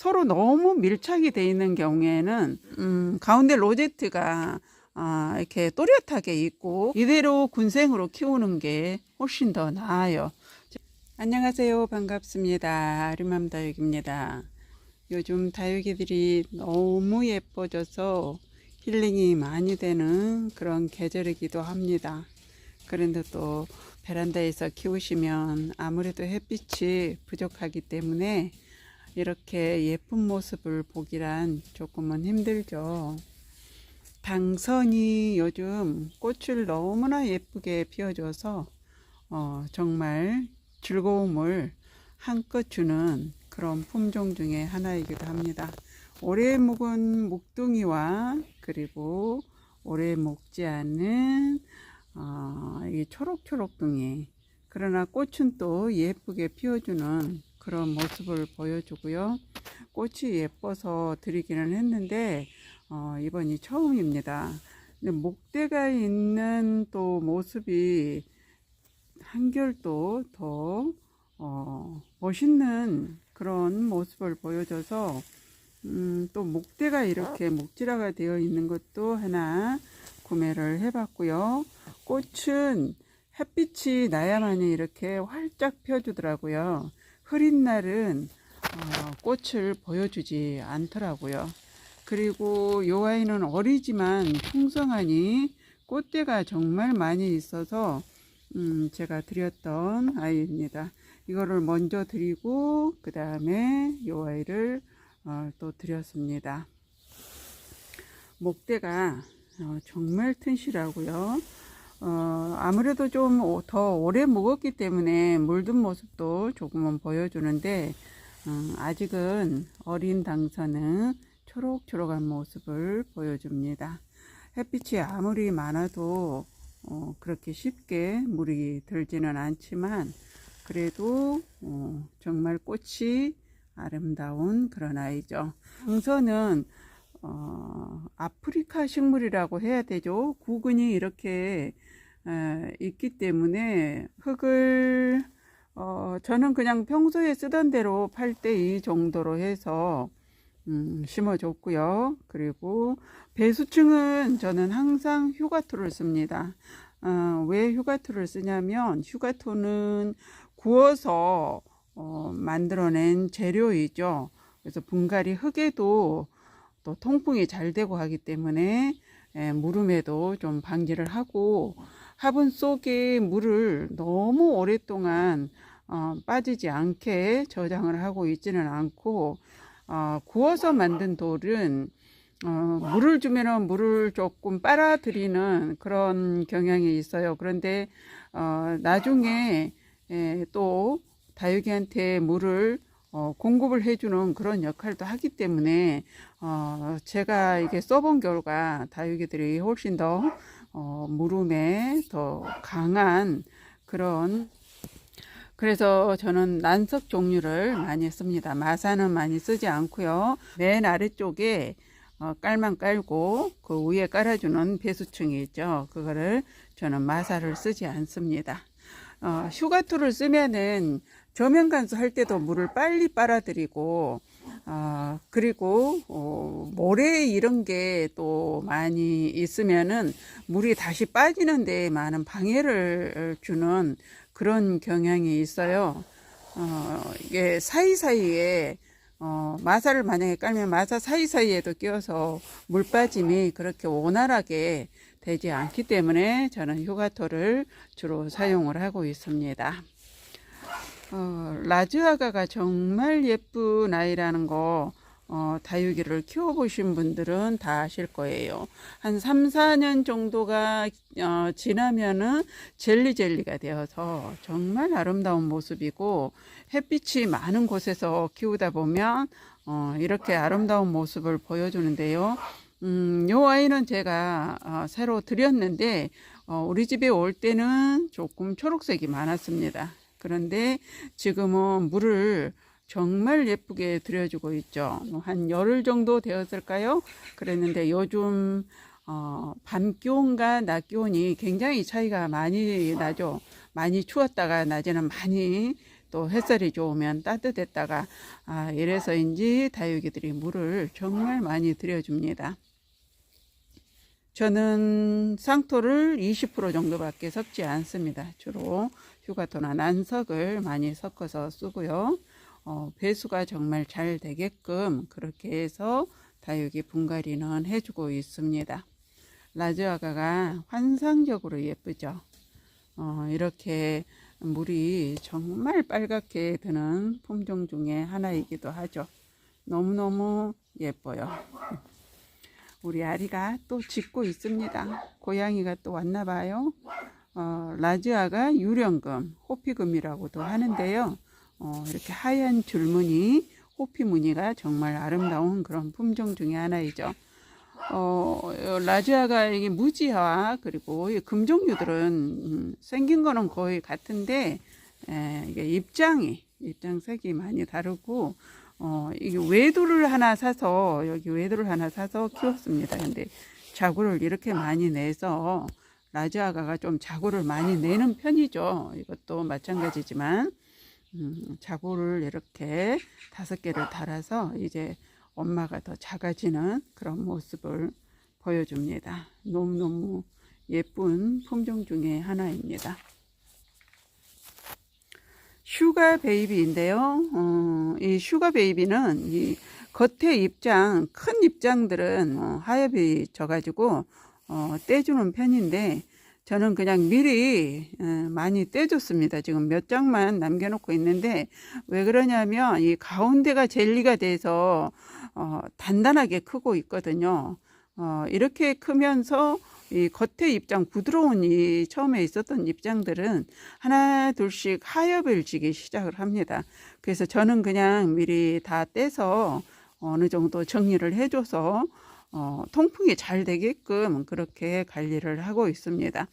서로 너무 밀착이 돼 있는 경우에는 음, 가운데 로제트가 아, 이렇게 또렷하게 있고 이대로 군생으로 키우는 게 훨씬 더 나아요. 안녕하세요. 반갑습니다. 아리맘 다육입니다. 요즘 다육이들이 너무 예뻐져서 힐링이 많이 되는 그런 계절이기도 합니다. 그런데 또 베란다에서 키우시면 아무래도 햇빛이 부족하기 때문에 이렇게 예쁜 모습을 보기란 조금은 힘들죠. 당선이 요즘 꽃을 너무나 예쁘게 피워줘서 어, 정말 즐거움을 한껏 주는 그런 품종 중에 하나이기도 합니다. 오래 묵은 묵둥이와 그리고 오래 먹지 않은 어, 이 초록초록둥이 그러나 꽃은 또 예쁘게 피워주는 그런 모습을 보여주고요. 꽃이 예뻐서 드리기는 했는데 어, 이번이 처음입니다. 목대가 있는 또 모습이 한결 또더 어, 멋있는 그런 모습을 보여줘서 음, 또 목대가 이렇게 목지라가 되어 있는 것도 하나 구매를 해봤고요. 꽃은 햇빛이 나야만이 이렇게 활짝 펴주더라고요. 흐린 날은 어, 꽃을 보여주지 않더라고요. 그리고 요 아이는 어리지만 풍성하니 꽃대가 정말 많이 있어서 음, 제가 드렸던 아이입니다. 이거를 먼저 드리고 그 다음에 요 아이를 어, 또 드렸습니다. 목대가 어, 정말 튼실하고요. 어, 아무래도 좀 더 오래 묵었기 때문에 물든 모습도 조금은 보여주는데 음, 아직은 어린 당선은 초록초록한 모습을 보여줍니다. 햇빛이 아무리 많아도 어, 그렇게 쉽게 물이 들지는 않지만 그래도 어, 정말 꽃이 아름다운 그런 아이죠. 당선은 어, 아프리카 식물이라고 해야 되죠. 구근이 이렇게 에, 있기 때문에 흙을 어, 저는 그냥 평소에 쓰던 대로 8대2 정도로 해서 음, 심어줬고요. 그리고 배수층은 저는 항상 휴가토를 씁니다. 어, 왜 휴가토를 쓰냐면 휴가토는 구워서 어, 만들어낸 재료이죠. 그래서 분갈이 흙에도 또 통풍이 잘 되고 하기 때문에 에, 무름에도 좀 방지를 하고 화분 속에 물을 너무 오랫동안 어, 빠지지 않게 저장을 하고 있지는 않고 어, 구워서 만든 돌은 어, 물을 주면은 물을 조금 빨아들이는 그런 경향이 있어요. 그런데 어, 나중에 에, 또 다육이한테 물을 어, 공급을 해주는 그런 역할도 하기 때문에 어, 제가 이게 써본 결과 다육이들이 훨씬 더 어, 물음에 더 강한 그런 그래서 저는 난석 종류를 많이 씁니다. 마사는 많이 쓰지 않고요. 맨 아래쪽에 어, 깔만 깔고 그 위에 깔아주는 배수층이 있죠. 그거를 저는 마사를 쓰지 않습니다. 어, 휴가토를 쓰면은 저면 간수할 때도 물을 빨리 빨아들이고 어, 그리고 어, 모래 이런 게 또 많이 있으면은 물이 다시 빠지는 데 많은 방해를 주는 그런 경향이 있어요. 어, 이게 사이사이에 어, 마사를 만약에 깔면 마사 사이사이에도 끼어서 물 빠짐이 그렇게 원활하게 되지 않기 때문에 저는 휴가토를 주로 사용을 하고 있습니다. 어, 라즈아가가 정말 예쁜 아이라는 거 어, 다육이를 키워보신 분들은 다 아실 거예요. 한 3, 4년 정도가 어, 지나면은 젤리젤리가 되어서 정말 아름다운 모습이고 햇빛이 많은 곳에서 키우다 보면 어, 이렇게 아름다운 모습을 보여주는데요. 음, 요 아이는 제가 어, 새로 드렸는데 어, 우리 집에 올 때는 조금 초록색이 많았습니다. 그런데 지금은 물을 정말 예쁘게 들여주고 있죠. 한 열흘 정도 되었을까요? 그랬는데 요즘 어, 밤 기온과 낮 기온이 굉장히 차이가 많이 나죠. 많이 추웠다가 낮에는 많이 또 햇살이 좋으면 따뜻했다가 아, 이래서인지 다육이들이 물을 정말 많이 들여줍니다. 저는 쌍토를 20% 정도밖에 섞지 않습니다. 주로 휴가토나 난석을 많이 섞어서 쓰고요. 어, 배수가 정말 잘 되게끔 그렇게 해서 다육이 분갈이는 해주고 있습니다. 라즈아가가 환상적으로 예쁘죠. 어, 이렇게 물이 정말 빨갛게 드는 품종 중에 하나이기도 하죠. 너무너무 예뻐요. 우리 아리가 또 짖고 있습니다. 고양이가 또 왔나 봐요. 어, 라즈아가 유령금, 호피금이라고도 하는데요. 어, 이렇게 하얀 줄무늬, 호피 무늬가 정말 아름다운 그런 품종 중에 하나이죠. 어, 라즈아가 이게 무지와 그리고 이 금종류들은 음, 생긴 거는 거의 같은데 에, 이게 입장이 입장색이 많이 다르고 어, 이게 외도를 하나 사서 여기 외도를 하나 사서 키웠습니다. 근데 자구를 이렇게 많이 내서 라즈아가가 좀 자구를 많이 내는 편이죠. 이것도 마찬가지지만 음, 자구를 이렇게 다섯 개를 달아서 이제 엄마가 더 작아지는 그런 모습을 보여줍니다. 너무너무 예쁜 품종 중에 하나입니다. 슈가 베이비인데요. 어, 이 슈가 베이비는 이 겉에 입장, 큰 입장들은 어, 하엽이 져가지고 어, 떼주는 편인데 저는 그냥 미리 에, 많이 떼줬습니다. 지금 몇 장만 남겨놓고 있는데 왜 그러냐면 이 가운데가 젤리가 돼서 어, 단단하게 크고 있거든요. 어, 이렇게 크면서 이 겉에 입장 부드러운 이 처음에 있었던 입장들은 하나 둘씩 하엽을 지기 시작을 합니다. 그래서 저는 그냥 미리 다 떼서 어느 정도 정리를 해줘서 어, 통풍이 잘 되게끔 그렇게 관리를 하고 있습니다.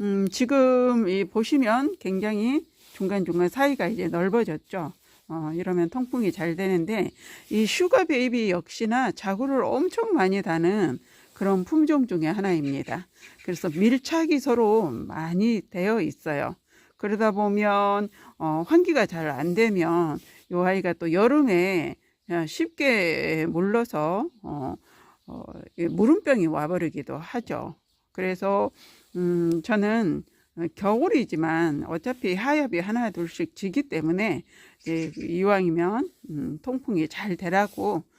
음, 지금 이 보시면 굉장히 중간중간 사이가 이제 넓어졌죠. 어, 이러면 통풍이 잘 되는데 이 슈가 베이비 역시나 자구를 엄청 많이 다는 그런 품종 중에 하나입니다. 그래서 밀착이 서로 많이 되어 있어요. 그러다 보면 어, 환기가 잘 안 되면 이 아이가 또 여름에 쉽게 물러서 어, 어, 물음병이 와버리기도 하죠. 그래서 음, 저는 겨울이지만 어차피 하엽이 하나 둘씩 지기 때문에 이왕이면 음, 통풍이 잘 되라고 어,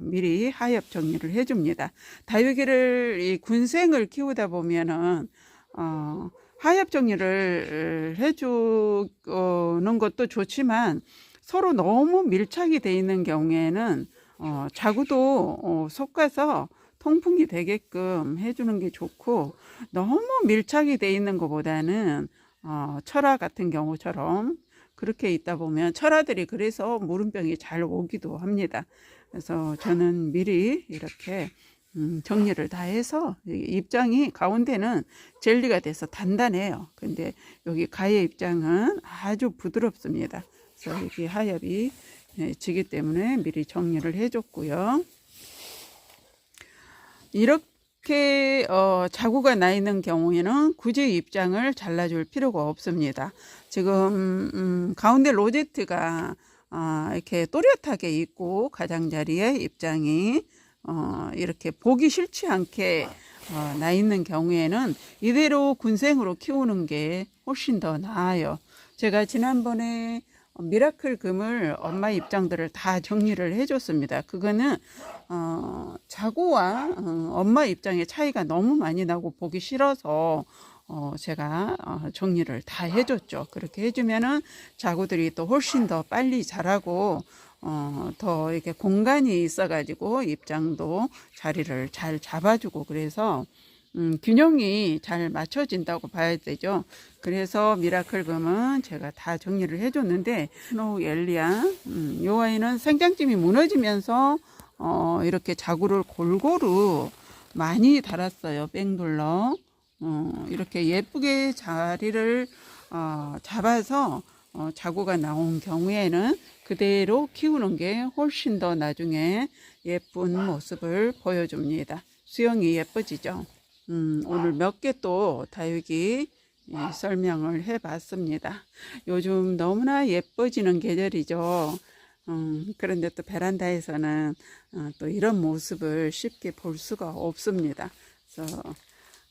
미리 하엽 정리를 해줍니다. 다육이를 이 군생을 키우다 보면은 어, 하엽 정리를 해주는 것도 좋지만 서로 너무 밀착이 돼 있는 경우에는 어, 자구도 어, 솎아서 통풍이 되게끔 해주는 게 좋고 너무 밀착이 돼 있는 것보다는 어, 철화 같은 경우처럼 그렇게 있다 보면 철화들이 그래서 물음병이 잘 오기도 합니다. 그래서 저는 미리 이렇게 음, 정리를 다 해서 입장이 가운데는 젤리가 돼서 단단해요. 근데 여기 가의 입장은 아주 부드럽습니다. 그래서 여기 하엽이 예, 지기 때문에 미리 정리를 해줬고요. 이렇게 어, 자구가 나 있는 경우에는 굳이 입장을 잘라줄 필요가 없습니다. 지금 음, 가운데 로제트가 어, 이렇게 또렷하게 있고 가장자리에 입장이 어, 이렇게 보기 싫지 않게 어, 나 있는 경우에는 이대로 군생으로 키우는 게 훨씬 더 나아요. 제가 지난번에 미라클 금을 엄마 입장들을 다 정리를 해줬습니다. 그거는 어, 자고와 어, 엄마 입장의 차이가 너무 많이 나고 보기 싫어서 어, 제가 어, 정리를 다 해줬죠. 그렇게 해주면은 자구들이 또 훨씬 더 빨리 자라고 어, 더 이렇게 공간이 있어가지고 입장도 자리를 잘 잡아주고 그래서 음, 균형이 잘 맞춰진다고 봐야 되죠. 그래서 미라클 금은 제가 다 정리를 해줬는데 스노우 엘리아 음, 요 아이는 생장찜이 무너지면서 어, 이렇게 자구를 골고루 많이 달았어요. 뺑돌러 어, 이렇게 예쁘게 자리를 어, 잡아서 어, 자구가 나온 경우에는 그대로 키우는 게 훨씬 더 나중에 예쁜 모습을 보여줍니다. 수영이 예뻐지죠. 음, 오늘 몇 개 또 다육이 예, 설명을 해봤습니다. 요즘 너무나 예뻐지는 계절이죠. 음, 그런데 또 베란다에서는 어, 또 이런 모습을 쉽게 볼 수가 없습니다. 그래서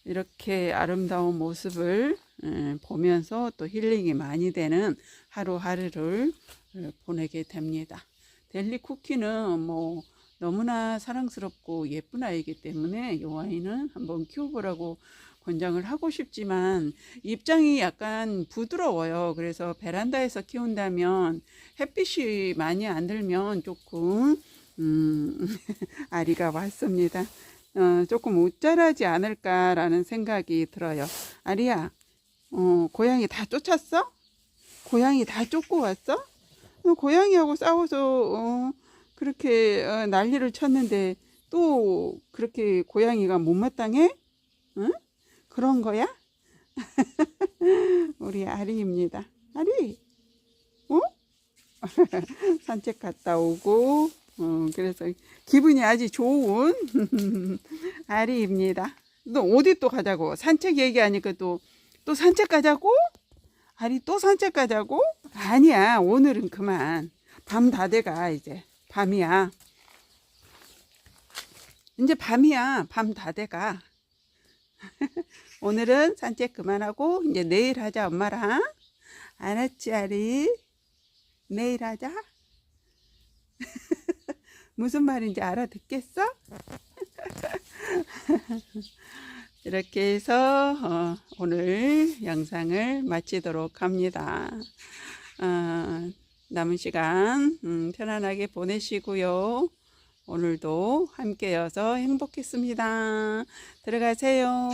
이렇게 아름다운 모습을 예, 보면서 또 힐링이 많이 되는 하루하루를 예, 보내게 됩니다. 델리 쿠키는 뭐 너무나 사랑스럽고 예쁜 아이기 때문에 이 아이는 한번 키워보라고 권장을 하고 싶지만 입장이 약간 부드러워요. 그래서 베란다에서 키운다면 햇빛이 많이 안 들면 조금 음, 아리가 왔습니다. 어, 조금 웃자라지 않을까라는 생각이 들어요. 아리야, 어, 고양이 다 쫓았어? 고양이 다 쫓고 왔어? 너 고양이하고 싸워서 어, 그렇게 어, 난리를 쳤는데 또 그렇게 고양이가 못마땅해? 응? 그런 거야? 우리 아리입니다. 아리, 어? 산책 갔다 오고, 어, 그래서 기분이 아주 좋은 아리입니다. 너 어디 또 가자고? 산책 얘기하니까 또, 또 산책 가자고? 아리 또 산책 가자고? 아니야, 오늘은 그만. 밤 다 돼가, 이제. 밤이야. 이제 밤이야. 밤 다 돼가. 오늘은 산책 그만하고 이제 내일 하자 엄마랑 알았지 아리 내일 하자 무슨 말인지 알아듣겠어? 이렇게 해서 어, 오늘 영상을 마치도록 합니다. 어, 남은 시간 음, 편안하게 보내시고요. 오늘도 함께여서 행복했습니다. 들어가세요.